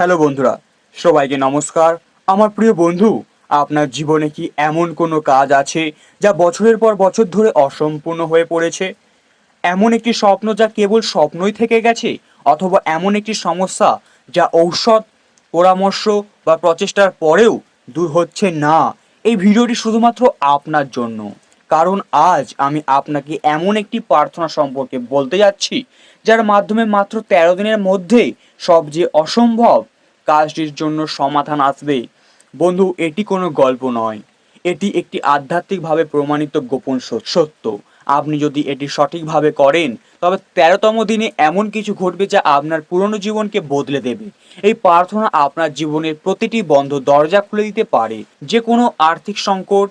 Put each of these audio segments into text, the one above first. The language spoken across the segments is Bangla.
হ্যালো বন্ধুরা, সবাইকে নমস্কার। আমার প্রিয় বন্ধু, আপনার জীবনে কি এমন কোনো কাজ আছে যা বছরের পর বছর ধরে অসম্পূর্ণ হয়ে পড়েছে? এমন একটি স্বপ্ন যা কেবল স্বপ্নই থেকে গেছে, অথবা এমন একটি সমস্যা যা ঔষধ, পরামর্শ বা প্রচেষ্টার পরেও দূর হচ্ছে না। এই ভিডিওটি শুধুমাত্র আপনার জন্য। কারণ আজ আমি আপনাকে এমন একটি প্রার্থনা সম্পর্কে বলতে যাচ্ছি, যার মাধ্যমে মাত্র তেরো দিনের মধ্যে সব যে অসম্ভব কাজটির জন্য সমাধান আসবে। বন্ধু, এটি কোনো গল্প নয়। এটি একটি আধ্যাত্মিকভাবে প্রমাণিত গোপন সত্য। আপনি যদি এটি সঠিকভাবে করেন, তবে তেরোতম দিনে এমন কিছু ঘটবে যা আপনার পুরনো জীবনকে বদলে দেবে। এই প্রার্থনা আপনার জীবনের প্রতিটি বন্ধ দরজা খুলে দিতে পারে। যে কোনো আর্থিক সংকট,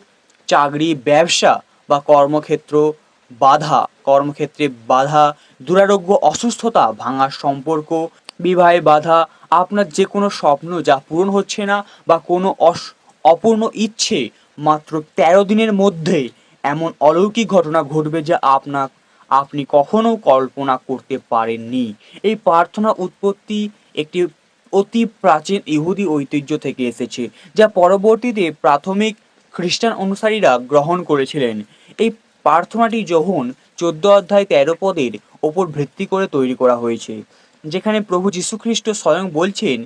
চাকরি, ব্যবসা বা কর্মক্ষেত্র বাধা, কর্মক্ষেত্রে বাধা, দুরারোগ্য অসুস্থতা, ভাঙার সম্পর্ক, বিবাহে বাধা, আপনার যে কোনো স্বপ্ন যা পূরণ হচ্ছে না বা কোনো অস- অপূর্ণ ইচ্ছে মাত্র তেরো দিনের মধ্যে এমন অলৌকিক ঘটনা ঘটবে যা আপনার আপনি কখনো কল্পনা করতে পারেননি। এই প্রার্থনা উৎপত্তি একটি অতি প্রাচীন ইহুদি ঐতিহ্য থেকে এসেছে, যা পরবর্তীতে প্রাথমিক খ্রিস্টান অনুসারীরা গ্রহণ করেছিলেন। প্রার্থনাটি যখন চোদ্দ অধ্যায় তেরো পদের ওপর ভিত্তি করে তৈরি করা হয়েছে, যেখানে প্রভু যীশুখ্রিস্ট স্বয়ং বলছেন,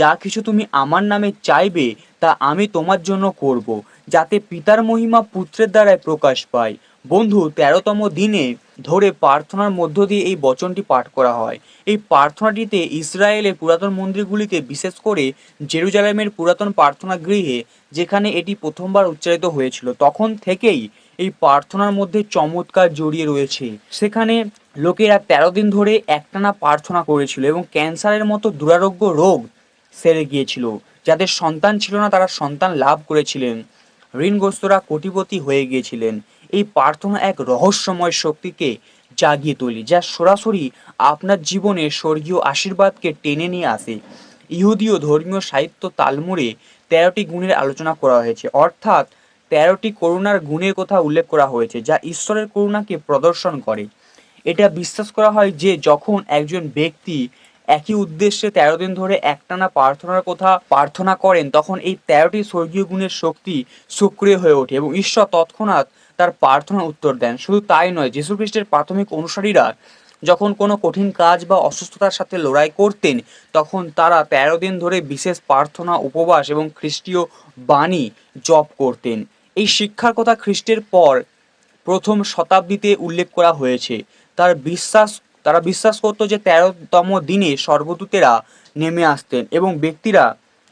যা কিছু তুমি আমার নামে চাইবে, তা আমি তোমার জন্য করব, যাতে পিতার মহিমা পুত্রের দ্বারায় প্রকাশ পায়। বন্ধু, তেরোতম দিনে ধরে প্রার্থনার মধ্য দিয়ে এই বচনটি পাঠ করা হয়। এই প্রার্থনাটিতে ইসরায়েলের পুরাতন মন্দিরগুলিতে বিশেষ করে জেরুজালেমের পুরাতন প্রার্থনা গৃহে যেখানে এটি প্রথমবার উচ্চারিত হয়েছিল, তখন থেকেই এই প্রার্থনার মধ্যে চমৎকার জড়িয়ে রয়েছে। সেখানে লোকেরা তেরো দিন ধরে একটানা প্রার্থনা করেছিল এবং ক্যান্সারের মতো দুরারোগ্য রোগ সেরে গিয়েছিল, যাদের সন্তান ছিল না তারা সন্তান লাভ করেছিলেন। ঋণগ্রস্তরা কোটিপতি হয়ে গিয়েছিলেন। এই প্রার্থনা এক রহস্যময় শক্তিকে জাগিয়ে তোলে, যা সরাসরি আপনার জীবনে স্বর্গীয় আশীর্বাদকে টেনে নিয়ে আসে। ইহুদীয় ধর্মীয় সাহিত্য তালমুরে তেরোটি গুণের আলোচনা করা হয়েছে, অর্থাৎ তেরোটি করুণার গুণের কথা উল্লেখ করা হয়েছে, যা ঈশ্বরের করুণাকে প্রদর্শন করে। এটা বিশ্বাস করা হয় যে, যখন একজন ব্যক্তি একই উদ্দেশ্যে তেরো দিন ধরে একটানা প্রার্থনার কথা প্রার্থনা করেন, তখন এই তেরোটি স্বর্গীয় গুণের শক্তি সক্রিয় হয়ে ওঠে এবং ঈশ্বর তৎক্ষণাৎ তার প্রার্থনার উত্তর দেন। শুধু তাই নয় যীশু খ্রিস্টের প্রাথমিক অনুসারীরা যখন কোনো কঠিন কাজ বা অসুস্থতার সাথে লড়াই করতেন, তখন তারা তেরো দিন ধরে বিশেষ প্রার্থনা, উপবাস এবং খ্রিস্টীয় বাণী জপ করতেন। এই শিক্ষার কথা খ্রিস্টের পর প্রথম শতাব্দীতে উল্লেখ করা হয়েছে। তার বিশ্বাস, তারা বিশ্বাস করতো যে তেরোতম দিনে স্বর্গদূতেরা নেমে আসতেন এবং ব্যক্তিরা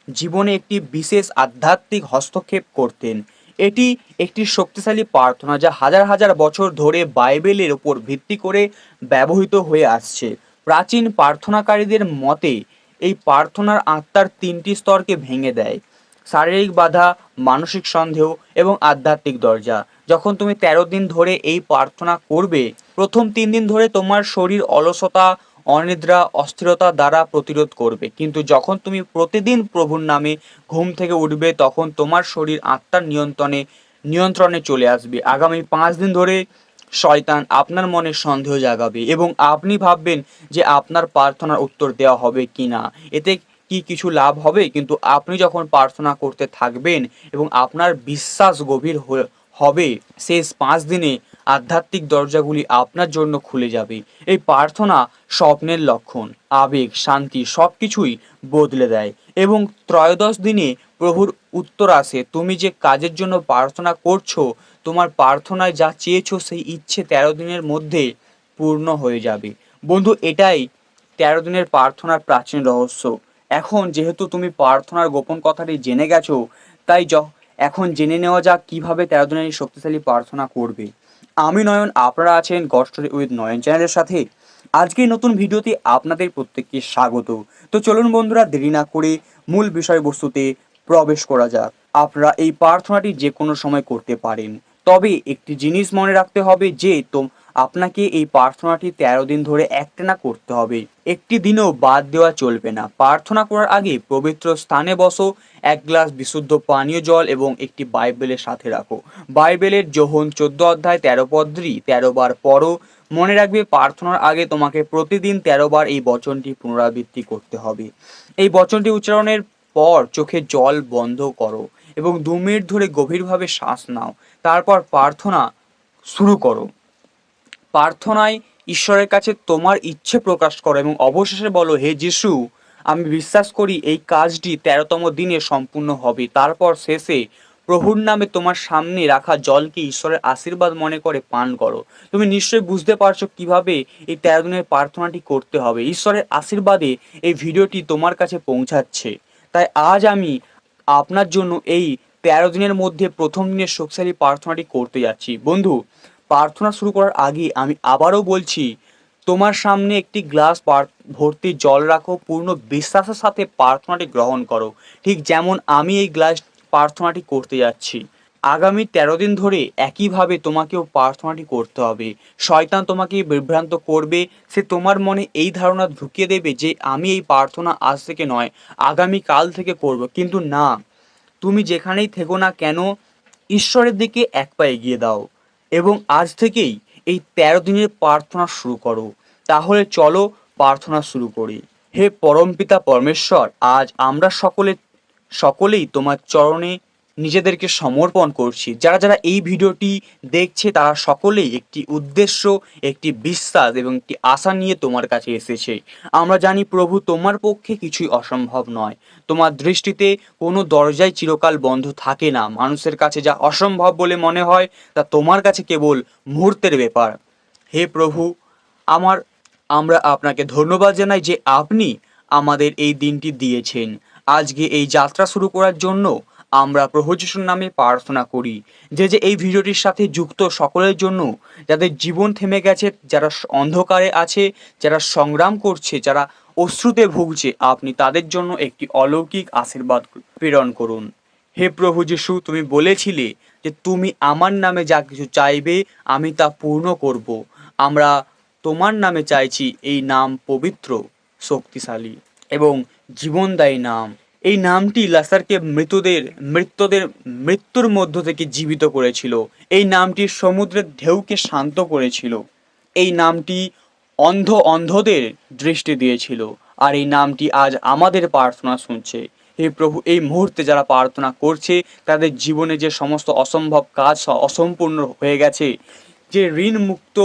জীবনে একটি বিশেষ আধ্যাত্মিক হস্তক্ষেপ করতেন। এটি একটি শক্তিশালী প্রার্থনা যা হাজার হাজার বছর ধরে বাইবেলের ওপর ভিত্তি করে ব্যবহৃত হয়ে আসছে। প্রাচীন প্রার্থনাকারীদের মতে, এই প্রার্থনার আত্মার তিনটি স্তরকে ভেঙে দেয়। শারীরিক বাধা, মানসিক সন্দেহ এবং আধ্যাত্মিক দরজা। যখন তুমি তেরো দিন ধরে এই প্রার্থনা করবে, প্রথম তিন দিন ধরে তোমার শরীর অলসতা, অনিদ্রা, অস্থিরতা দ্বারা প্রতিরোধ করবে। কিন্তু যখন তুমি প্রতিদিন প্রভুর নামে ঘুম থেকে উঠবে, তখন তোমার শরীর আত্মার নিয়ন্ত্রণে নিয়ন্ত্রণে চলে আসবে। আগামী পাঁচ দিন ধরে শয়তান আপনার মনে সন্দেহ জাগাবে এবং আপনি ভাববেন যে আপনার প্রার্থনার উত্তর দেওয়া হবে কি না এতে কি কিছু লাভ হবে? কিন্তু আপনি যখন প্রার্থনা করতে থাকবেন এবং আপনার বিশ্বাস গভীর হবে, শেষ পাঁচ দিনে আধ্যাত্মিক দরজাগুলি আপনার জন্য খুলে যাবে। এই প্রার্থনা স্বপ্নের লক্ষণ। আবেগ, শান্তি সব কিছুই বদলে দেয়। এবং ত্রয়োদশ দিনে প্রভুর উত্তর আসে, তুমি যে কাজের জন্য প্রার্থনা করছ, তোমার প্রার্থনায় যা চেয়েছো সেই ইচ্ছে তেরো দিনের মধ্যে পূর্ণ হয়ে যাবে। বন্ধু, এটাই তেরো দিনের প্রার্থনার প্রাচীন রহস্য। এখন যেহেতু তুমি প্রার্থনার গোপন কথাটি জেনে গেছো, তাই য এখন জেনে নেওয়া যাক কীভাবে তেরো দিনের শক্তিশালী প্রার্থনা করবে। আমি নয়ন, আপনারা আছেন গড স্টোরি উইথ নয়ন চ্যানেলের সাথে। আজকের নতুন ভিডিওতে আপনাদের প্রত্যেককে স্বাগত। তো চলুন বন্ধুরা, দেরি না করে মূল বিষয়বস্তুতে প্রবেশ করা যাক। আপনারা এই প্রার্থনাটি যে কোনো সময় করতে পারেন। তবে একটি জিনিস মনে রাখতে হবে যে, তো আপনাকে এই প্রার্থনাটি তেরো দিন ধরে একটানা করতে হবে। একটি দিনও বাদ দেওয়া চলবে না। প্রার্থনা করার আগে পবিত্র স্থানে বসো, এক গ্লাস বিশুদ্ধ পানীয় জল এবং একটি বাইবেলের সাথে রাখো। বাইবেলের যোহন চোদ্দ অধ্যায় তেরো পদ্রি তেরো বার পড়ো। মনে রাখবে, প্রার্থনার আগে তোমাকে প্রতিদিন তেরো বার এই বচনটি পুনরাবৃত্তি করতে হবে। এই বচনটি উচ্চারণের পর চোখে জল বন্ধ করো এবং দু মিনিট ধরে গভীরভাবে শ্বাস নাও। তারপর প্রার্থনা শুরু করো। প্রার্থনায় ঈশ্বরের কাছে তোমার ইচ্ছে প্রকাশ করো এবং অবশেষে বলো, হে যিশু, আমি বিশ্বাস করি এই কাজটি তেরোতম দিনে সম্পূর্ণ হবে। তারপর শেষে প্রভুর নামে তোমার সামনে রাখা জলকে ঈশ্বরের আশীর্বাদ মনে করে পান করো। তুমি নিশ্চয়ই বুঝতে পারছ কীভাবে এই তেরো দিনের প্রার্থনাটি করতে হবে। ঈশ্বরের আশীর্বাদে এই ভিডিওটি তোমার কাছে পৌঁছাচ্ছে। তাই আজ আমি আপনার জন্য এই তেরো দিনের মধ্যে প্রথম দিনের শক্তিশালী প্রার্থনাটি করতে যাচ্ছি। বন্ধু প্রার্থনা শুরু করার আগে আমি আবারও বলছি, তোমার সামনে একটি গ্লাস ভর্তি জল রাখো, পূর্ণ বিশ্বাসের সাথে প্রার্থনাটি গ্রহণ করো। ঠিক যেমন আমি এই গ্লাস প্রার্থনাটি করতে যাচ্ছি। আগামী তেরো দিন ধরে একইভাবে তোমাকেও প্রার্থনাটি করতে হবে। শয়তান তোমাকে বিভ্রান্ত করবে, সে তোমার মনে এই ধারণা ঢুকিয়ে দেবে যে আমি এই প্রার্থনা আজ থেকে নয়, আগামী কাল থেকে করব। কিন্তু না, তুমি যেখানেই থেকো না কেন, ঈশ্বরের দিকে এক পা এগিয়ে দাও। এবং আজ থেকেই এই তেরো দিনের প্রার্থনা শুরু করো। তাহলে চলো প্রার্থনা শুরু করি। হে পরমপিতা পরমেশ্বর, আজ আমরা সকলে সকলেই তোমার চরণে নিজেদেরকে সমর্পণ করছি। যারা যারা এই ভিডিওটি দেখছে, তারা সকলেই একটি উদ্দেশ্য, একটি বিশ্বাস এবং একটি আশা নিয়ে তোমার কাছে এসেছে। আমরা জানি, প্রভু তোমার পক্ষে কিছুই অসম্ভব নয়। তোমার দৃষ্টিতে কোনো দরজাই চিরকাল বন্ধ থাকে না। মানুষের কাছে যা অসম্ভব বলে মনে হয়, তা তোমার কাছে কেবল মুহূর্তের ব্যাপার। হে প্রভু, আমার, আমরা আপনাকে ধন্যবাদ জানাই যে আপনি আমাদের এই দিনটি দিয়েছেন। আজকে এই যাত্রা শুরু করার জন্য আমরা প্রভু নামে প্রার্থনা করি। যে যে এই ভিডিওটির সাথে যুক্ত সকলের জন্য, যাদের জীবন থেমে গেছে, যারা অন্ধকারে আছে, যারা সংগ্রাম করছে, যারা অশ্রুতে ভুগছে, আপনি তাদের জন্য একটি অলৌকিক আশীর্বাদ প্রেরণ করুন। হে প্রভু যিশু তুমি বলেছিলে যে তুমি আমার নামে যা কিছু চাইবে, আমি তা পূর্ণ করব। আমরা তোমার নামে চাইছি এই নাম পবিত্র, শক্তিশালী এবং জীবনদায়ী নাম। এই নামটি লাসারকে মৃতদের, মৃত্যদের, মৃত্যুর মধ্য থেকে জীবিত করেছিল। এই নামটি সমুদ্রের ঢেউকে শান্ত করেছিল। এই নামটি অন্ধ অন্ধদের দৃষ্টি দিয়েছিল। আর এই নামটি আজ আমাদের প্রার্থনা শুনছে। হে প্রভু, এই মুহূর্তে যারা প্রার্থনা করছে, তাদের জীবনে যে সমস্ত অসম্ভব কাজ অসম্পূর্ণ হয়ে গেছে, যে ঋণ মুক্ত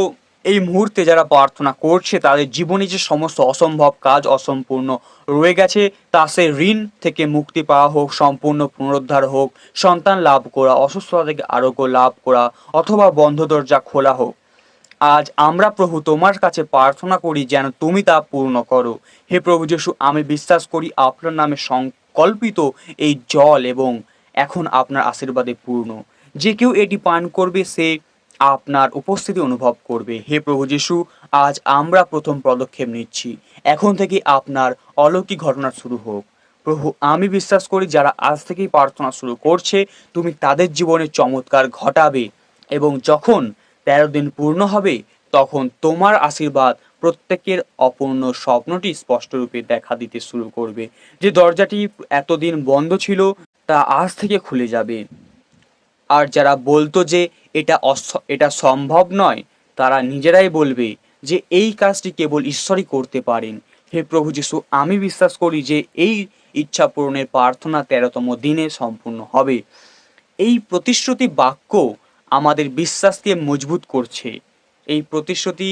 এই মুহূর্তে যারা প্রার্থনা করছে, তাদের জীবনে যে সমস্ত অসম্ভব কাজ অসম্পূর্ণ রয়ে গেছে, তা সে ঋণ থেকে মুক্তি পাওয়া হোক, সম্পূর্ণ পুনরুদ্ধার হোক, সন্তান লাভ করা, অসুস্থতা থেকে আরোগ্য লাভ করা, অথবা বন্ধ দরজা খোলা হোক। আজ আমরা প্রভু তোমার কাছে প্রার্থনা করি যেন তুমি তা পূর্ণ করো। হে প্রভু যিশু, আমি বিশ্বাস করি আপনার নামে সংকল্পিত এই জল এবং এখন আপনার আশীর্বাদে পূর্ণ। যে কেউ এটি পান করবে, সে আপনার উপস্থিতি অনুভব করবে। হে প্রভু যিশু, আজ আমরা প্রথম পদক্ষেপ নিচ্ছি। এখন থেকে আপনার অলৌকিক ঘটনা শুরু হোক। প্রভু, আমি বিশ্বাস করি যারা আজ থেকেই প্রার্থনা শুরু করছে, তুমি তাদের জীবনে চমৎকার ঘটাবে এবং যখন তেরো দিন পূর্ণ হবে, তখন তোমার আশীর্বাদ প্রত্যেকের অপূর্ণ স্বপ্নটি স্পষ্টরূপে দেখা দিতে শুরু করবে। যে দরজাটি এতদিন বন্ধ ছিল, তা আজ থেকে খুলে যাবে। আর যারা বলতো যে এটা এটা সম্ভব নয়, তারা নিজেরাই বলবে যে এই কাজটি কেবল ঈশ্বরই করতে পারেন। হে প্রভু যিশু, আমি বিশ্বাস করি যে এই ইচ্ছা পূরণের প্রার্থনা তেরোতম দিনে সম্পূর্ণ হবে। এই প্রতিশ্রুতি বাক্য আমাদের বিশ্বাসকে মজবুত করছে। এই প্রতিশ্রুতি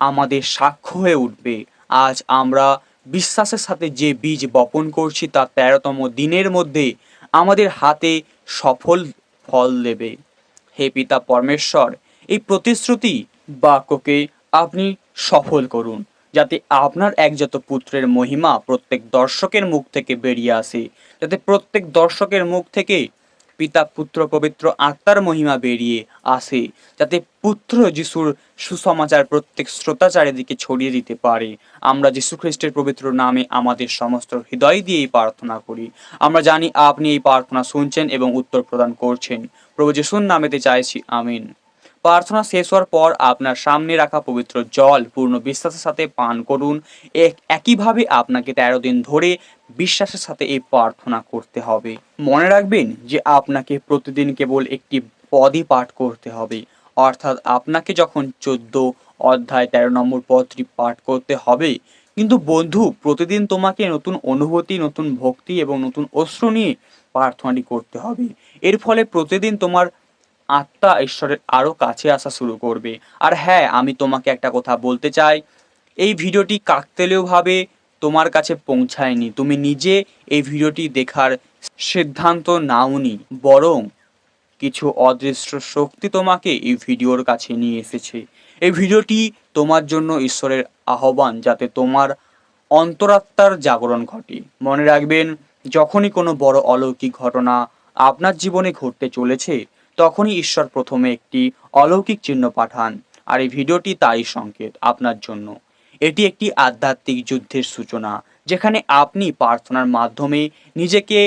আমাদের সাক্ষ্য হয়ে উঠবে। আজ আমরা বিশ্বাসের সাথে যে বীজ বপন করছি তা তেরোতম দিনের মধ্যে আমাদের হাতে সফল ফল দেবে। হে পিতা পরমেশ্বর, এই প্রতিশ্রুতি বাক্যকে আপনি সফল করুন, যাতে আপনার একজাত পুত্রের মহিমা প্রত্যেক দর্শকের মুখ থেকে বেরিয়ে আসে, যাতে প্রত্যেক দর্শকের মুখ থেকে পিতা, পুত্র, পবিত্র আত্মার মহিমা বেরিয়ে আসে, যাতে পুত্র যিশুর সুসমাচার প্রত্যেক শ্রোতা চারিদিকে ছড়িয়ে দিতে পারে। আমরা যিশু খ্রিস্টের পবিত্র নামে আমাদের সমস্ত হৃদয় দিয়ে এই প্রার্থনা করি। আমরা জানি আপনি এই প্রার্থনা শুনছেন এবং উত্তর প্রদান করছেন। প্রভু যিশুর নামেতে চাইছি, আমিন। প্রার্থনা শেষ হওয়ার পর আপনার সামনে রাখা পবিত্র জল পূর্ণ বিশ্বাসের সাথে পান করুন। এক- একইভাবে আপনাকে তেরো দিন ধরে বিশ্বাসের সাথে এই প্রার্থনা করতে হবে। মনে রাখবেন যে আপনাকে প্রতিদিন কেবল একটি পদই পাঠ করতে হবে। অর্থাৎ আপনাকে যখন চোদ্দ অধ্যায় তেরো নম্বর পদটি পাঠ করতে হবে, কিন্তু বন্ধু, প্রতিদিন তোমাকে নতুন অনুভূতি, নতুন ভক্তি এবং নতুন অশ্রু নিয়ে প্রার্থনাটি করতে হবে। এর ফলে প্রতিদিন তোমার আত্মা ঈশ্বরের আরও কাছে আসা শুরু করবে। আর হ্যাঁ আমি তোমাকে একটা কথা বলতে চাই। এই ভিডিওটি কাকতেলীয়ভাবে তোমার কাছে পৌঁছায়নি। তুমি নিজে এই ভিডিওটি দেখার সিদ্ধান্ত নাওনি, বরং কিছু অদৃশ্য শক্তি তোমাকে এই ভিডিওর কাছে নিয়ে এসেছে। এই ভিডিওটি তোমার জন্য ঈশ্বরের আহ্বান, যাতে তোমার অন্তরাত্মার জাগরণ ঘটে। মনে রাখবেন, যখনই কোনো বড় অলৌকিক ঘটনা আপনার জীবনে ঘটতে চলেছে তখনই ঈশ্বর প্রথমে একটি অলৌকিক চিহ্ন পাঠান, আর এই ভিডিওটি তারই সংকেত আপনার জন্য। এটি একটি আধ্যাত্মিক যুদ্ধের সূচনা, যেখানে আপনি প্রার্থনার মাধ্যমে নিজেকে,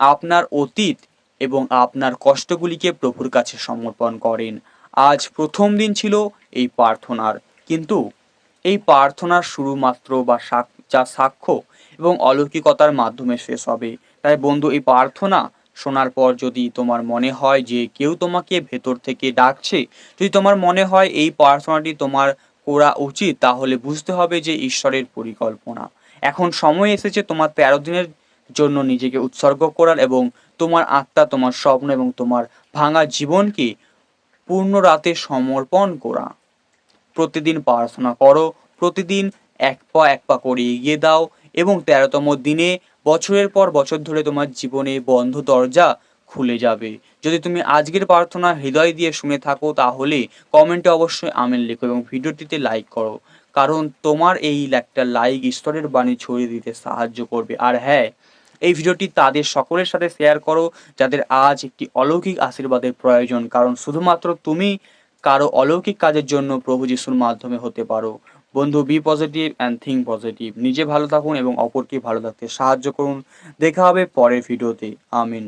আপনার অতীত এবং আপনার কষ্টগুলিকে প্রভুর কাছে সমর্পণ করেন। আজ প্রথম দিন ছিল এই প্রার্থনার, কিন্তু এই প্রার্থনার শুরু মাত্র বা যা সাক্ষ্য এবং অলৌকিকতার মাধ্যমে শেষ হবে। তাই বন্ধু, এই প্রার্থনা শোনার পর যদি তোমার মনে হয় যে কেউ তোমাকে ভেতর থেকে ডাকছে, যদি তোমার মনে হয় এই প্রার্থনাটি তোমার করা উচিত, তাহলে বুঝতে হবে যে ঈশ্বরের পরিকল্পনা। এখন সময় এসেছে তোমার তেরো দিনের জন্য নিজেকে উৎসর্গ করার এবং তোমার আত্মা, তোমার স্বপ্ন এবং তোমার ভাঙা জীবনকে পূর্ণ রাতে সমর্পণ করা। প্রতিদিন প্রার্থনা করো, প্রতিদিন এক পা এক পা করে এগিয়ে দাও এবং তেরোতম দিনে বছরের পর বছর ধরে তোমার জীবনে বন্ধ দরজা খুলে যাবে। যদি তুমি আজকের প্রার্থনা হৃদয় দিয়ে শুনে থাকো, তাহলে কমেন্টে অবশ্যই আমেন লেখো এবং ভিডিওটিতে লাইক করো। কারণ তোমার এই একটা লাইক ঈশ্বরের বাণী ছড়িয়ে দিতে সাহায্য করবে। আর হ্যাঁ এই ভিডিওটি তাদের সকলের সাথে শেয়ার করো, যাদের আজ একটি অলৌকিক আশীর্বাদের প্রয়োজন। কারণ শুধুমাত্র তুমি কারও অলৌকিক কাজের জন্য প্রভু যিশুর মাধ্যমে হতে পারো। বন্ধু be positive and think positive নিজে ভালো থাকুন এবং অপরকে ভালো থাকতে সাহায্য করুন। দেখা হবে পরের ভিডিওতে আমিন।